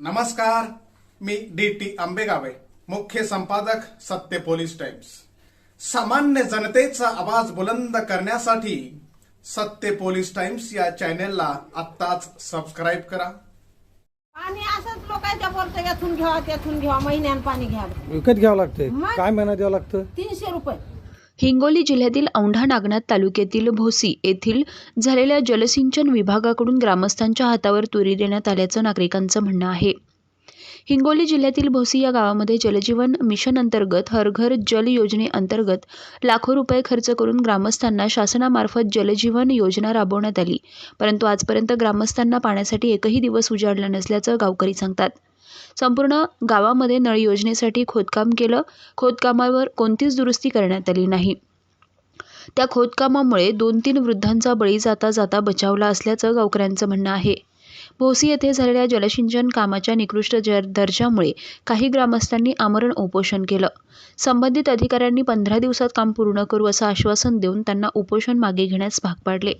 नमस्कार मी D T आंबेगावे मुख्य संपादक सत्य पोलीस टाइम्स. सामान्य जनतेचा आवाज बुलंद करण्यासाठी सत्य पोलीस टाइम्स या चॅनेलला आत्ताच सबस्क्राईब करा. पाणी असंच लोकांच्या बोलतं यातून घ्यावा त्यातून घ्यावा महिन्यानं पाणी घ्यावं विकत घ्यावं लागते मग? काय महिना द्यावं लागतं तीनशे रुपये. हिंगोली जिल्ह्यातील औंढा नागनाथ तालुक्यातील भोसी येथील झालेल्या जलसिंचन विभागाकडून ग्रामस्थांच्या हातावर तुरी देण्यात आल्याचं नागरिकांचं म्हणणं आहे. हिंगोली जिल्ह्यातील भोसी या गावामध्ये जलजीवन मिशन अंतर्गत हरघर जल योजनेअंतर्गत लाखो रुपये खर्च करून ग्रामस्थांना शासनामार्फत जलजीवन योजना राबवण्यात आली परंतु आजपर्यंत ग्रामस्थांना पाण्यासाठी एकही दिवस उजाडला नसल्याचं गावकरी सांगतात. संपूर्ण गावामध्ये नळ योजनेसाठी खोदकाम केलं. खोदकामावर कोणतीच दुरुस्ती करण्यात आली नाही. त्या खोदकामामुळे दोन तीन वृद्धांचा बळी जाता जाता बचावला असल्याचं गावकऱ्यांचं म्हणणं आहे. भोसी येथे झालेल्या जलसिंचन कामाच्या निकृष्ट जर दर्जामुळे काही ग्रामस्थांनी आमरण उपोषण केलं. संबंधित अधिकाऱ्यांनी पंधरा दिवसात काम पूर्ण करू असं आश्वासन देऊन त्यांना उपोषण मागे घेण्यास भाग पाडले.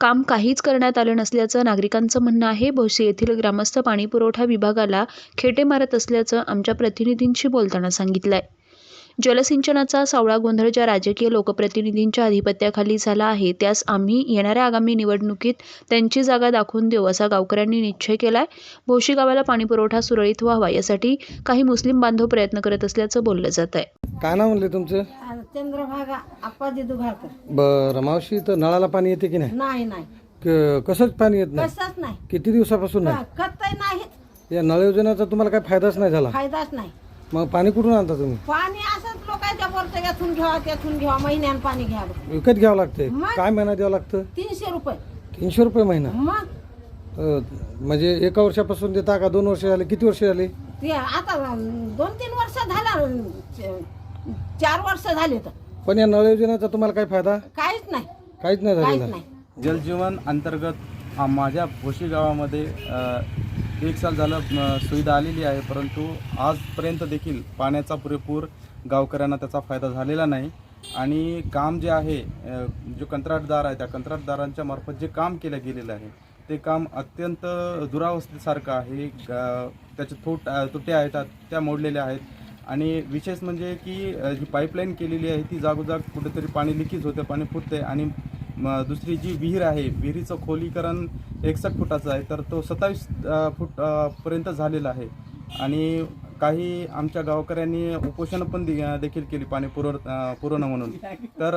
काम काहीच करण्यात आलं नसल्याचं नागरिकांचं म्हणणं आहे. भोसी येथील ग्रामस्थ पाणीपुरवठा विभागाला खेटे मारत असल्याचं आमच्या प्रतिनिधींशी बोलताना सांगितलंय. जलसिंचनाचा सावळा गोंधळ ज्या राजकीय लोकप्रतिनिधींच्या अधिपत्याखाली झाला आहे त्यास आम्ही येणाऱ्या आगामी निवडणुकीत त्यांची जागा दाखवून देऊ असा गावकऱ्यांनी निश्चय केलाय. भोशी गावाला पाणीपुरवठा सुरळीत व्हावा यासाठी काही मुस्लिम बांधव प्रयत्न करत असल्याचं बोललं जात आहे काय नाव म्हणले तुमचं? चंद्रभागा आप्पाजी दुघाळकर बरं मावशी तर नळाला पाणी येते की नाही? नाही नाही. क- कसंच पाणी येत नाही? कसंच नाही. किती दिवसापासून नाही? या नळ योजनेचा तुम्हाला काय फायदाच नाही झाला? फायदाच नाही. मग पाणी कुठून आणता तुम्ही? पाणी असंच लोकांच्या बोलतं यातून घ्यावा त्यातून घ्यावा महिन्यानं पाणी घ्यावं विकत घ्यावं लागते. मग? काय महिना द्यावं लागतं? तीनशे रुपये. तीनशे रुपये महिना? मग? अं, म्हणजे एका वर्षापासून देता का? दोन वर्ष झाले? किती वर्ष झाली? ते आता दोन तीन वर्ष झाला चार वर्ष झाले तर. पण या नळ योजनेचा तुम्हाला काय फायदा? काहीच नाही. काहीच नाही काहीच झालेला नाही जलजीवन अंतर्गत आ- माझ्या भोशी गावामध्ये अ, एक साल झालं अ, सुविधा आलेली आहे परंतु आजपर्यंत देखील पाण्याचा पुरेपूर गावकऱ्यांना त्याचा फायदा झालेला नाही. आणि काम जे आहे अ, जो कंत्राटदार आहे त्या कंत्राटदारांच्या मार्फत जे काम केलं गेलेलं आहे ते काम अत्यंत दुरावस्थेसारखं आहे. ग- त्याचे थोट अ, तुटे आहेत त्या मोडलेल्या आहेत. आणि विशेष म्हणजे की जी पाईपलाईन केलेली आहे ती जागोजाग कुठेतरी पाणी लिकेज होते पाणी फुटते आणि दुसरी जी विहीर आहे विहिरीचं खोलीकरण एकसष्ट फुटाचं आहे तर तो सत्तावीस फूट पर्यंत झालेला आहे. आणि काही आमच्या गावकऱ्यांनी उपोषण पण देखील केली पाणी पुरव पुरवणं म्हणून. तर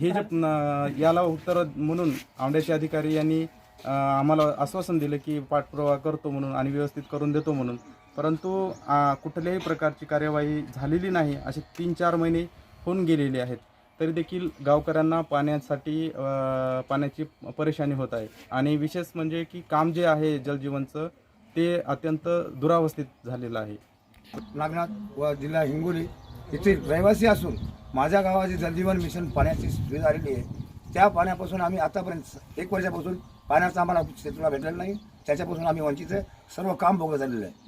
हे जे याला उत्तर म्हणून औंड्याचे अधिकारी यांनी आम्हाला आश्वासन दिलं की पाठपुरावा करतो म्हणून आणि व्यवस्थित करून देतो म्हणून. परंतु कुठल्याही प्रकारची कार्यवाही झालेली नाही असे तीन चार महिने होऊन गेलेले आहेत. तरी देखील गावकऱ्यांना पाण्यासाठी पाण्याची परेशानी होत आहे. आणि विशेष म्हणजे की काम जे आहे जलजीवनचं ते अत्यंत दुरावस्थित झालेलं आहे. नागनाथ व जिल्हा हिंगोली येथील रहिवासी असून माझ्या गावाचे जलजीवन मिशन पाण्याची सुविधा आलेली आहे. त्या पाण्यापासून आम्ही आतापर्यंत एक वर्षापासून पाण्याचा आम्हाला क्षेत्राला भेटलेला नाही. त्याच्यापासून आम्ही वंचित आहे. सर्व काम भोगत झालेलं आहे.